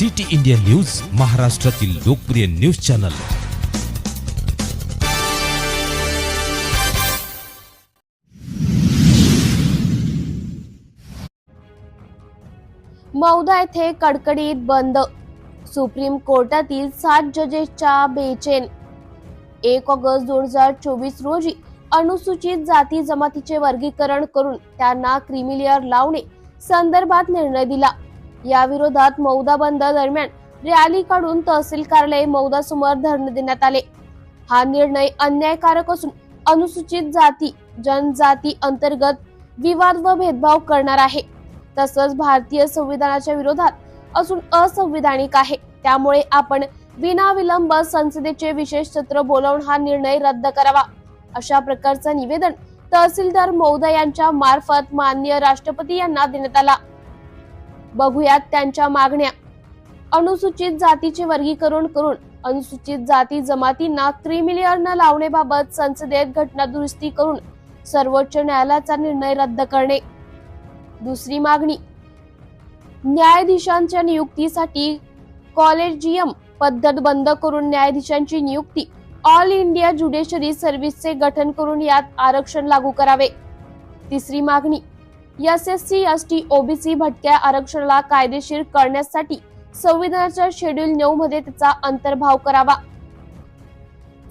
City India news महाराष्ट्रातील लोकप्रिय news channel. Mauda येथे कडकडीत बंद. सुप्रीम कोर्टातील सात जजेसच्या बेचेन. एक ऑगस्ट दोन हजार चोवीस रोजी अनुसूचित जाती जमातीचे वर्गीकरण करून त्यांना क्रिमिलियर लावणे संदर्भात निर्णय दिला. या विरोधात मौदा बंद दरम्यान रॅली काढून तहसील कार्यालय मौदा समोर धरणे देण्यात आले. हा निर्णय अन्यायकारक असून अनुसूचित जाती जनजाती अंतर्गत विवाद व भेदभाव करणार आहे. तसंच भारतीय संविधानाच्या विरोधात असून असंविधानिक आहे. त्यामुळे आपण विनाविलंब संसदेचे विशेष सत्र बोलावून हा निर्णय रद्द करावा. अशा प्रकारचं निवेदन तहसीलदार मौदा यांच्या मार्फत माननीय राष्ट्रपती यांना देण्यात आला. बघूयात त्यांच्या मागण्या. अनुसूचित जातीचे वर्गीकरण करून अनुसूचित जाती जमातींना क्रिमिलियर लावण्याबाबत संसदेत घटना दुरुस्ती करून सर्वोच्च न्यायालयाचा निर्णय रद्द करणे. दुसरी मागणी. न्यायाधीशांच्या नियुक्तीसाठी कॉलेजियम पद्धत बंद करून न्यायाधीशांची नियुक्ती. ऑल इंडिया ज्युडिशरी सर्व्हिसचे गठन करून यात आरक्षण लागू करावे. तिसरी मागणी. S S C S T OBC भटक्या आरक्षणाला कायदेशीर करण्यासाठी संविधानाच्या शेड्यूल नऊ मध्ये त्याचा अंतर्भाव करावा.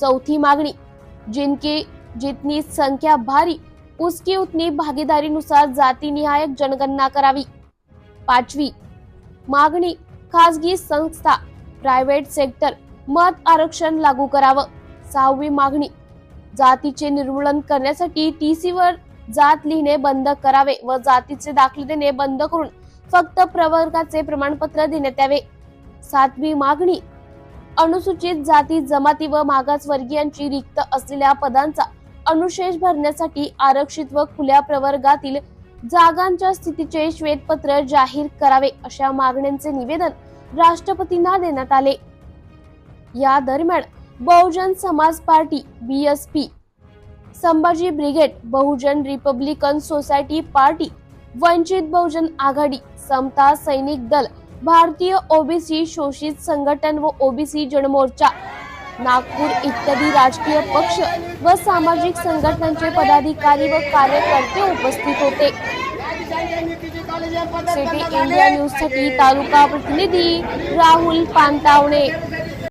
चौथी मागणी जिनकी जितनी संख्या भारी उसकी उतनी भागीदारीनुसार जातीनिहाय जनगणना करावी. पाचवी मागणी खासगी संस्था प्रायव्हेट सेक्टर मत आरक्षण लागू करावं. सहावी मागणी जातीचे निर्मूलन करण्यासाठी टीसीवर जात लिहिणे बंद करावे व जातीचे दाखले देणे बंद करून फक्त प्रवर्गाचे प्रमाणपत्र देण्यात यावे. सातवी मागणी. अनुसूचित जाती जमाती व मागासवर्गीयांची रिक्त असलेल्या पदांचा अनुशेष भरण्यासाठी आरक्षित व खुल्या प्रवर्गातील जागांच्या स्थितीचे श्वेतपत्र जाहीर करावे अशा मागण्यांचे निवेदन राष्ट्रपतींना देण्यात आले. या दरम्यान Bahujan Samaj party BSP Sambhaji brigade Bahujan republican society party Vanchit Bahujan Aghadi Samata Sainik Dal भारतीय ओबीसी शोषित संघटन व ओबीसी जनमोर्चा नागपूर इत्यादी राजकीय पक्ष व सामाजिक संघटनांचे पदाधिकारी व कार्यकर्ते उपस्थित होते. सिटी इंडिया न्यूजसाठी तालुका प्रतिनिधी राहुल पानतावणे.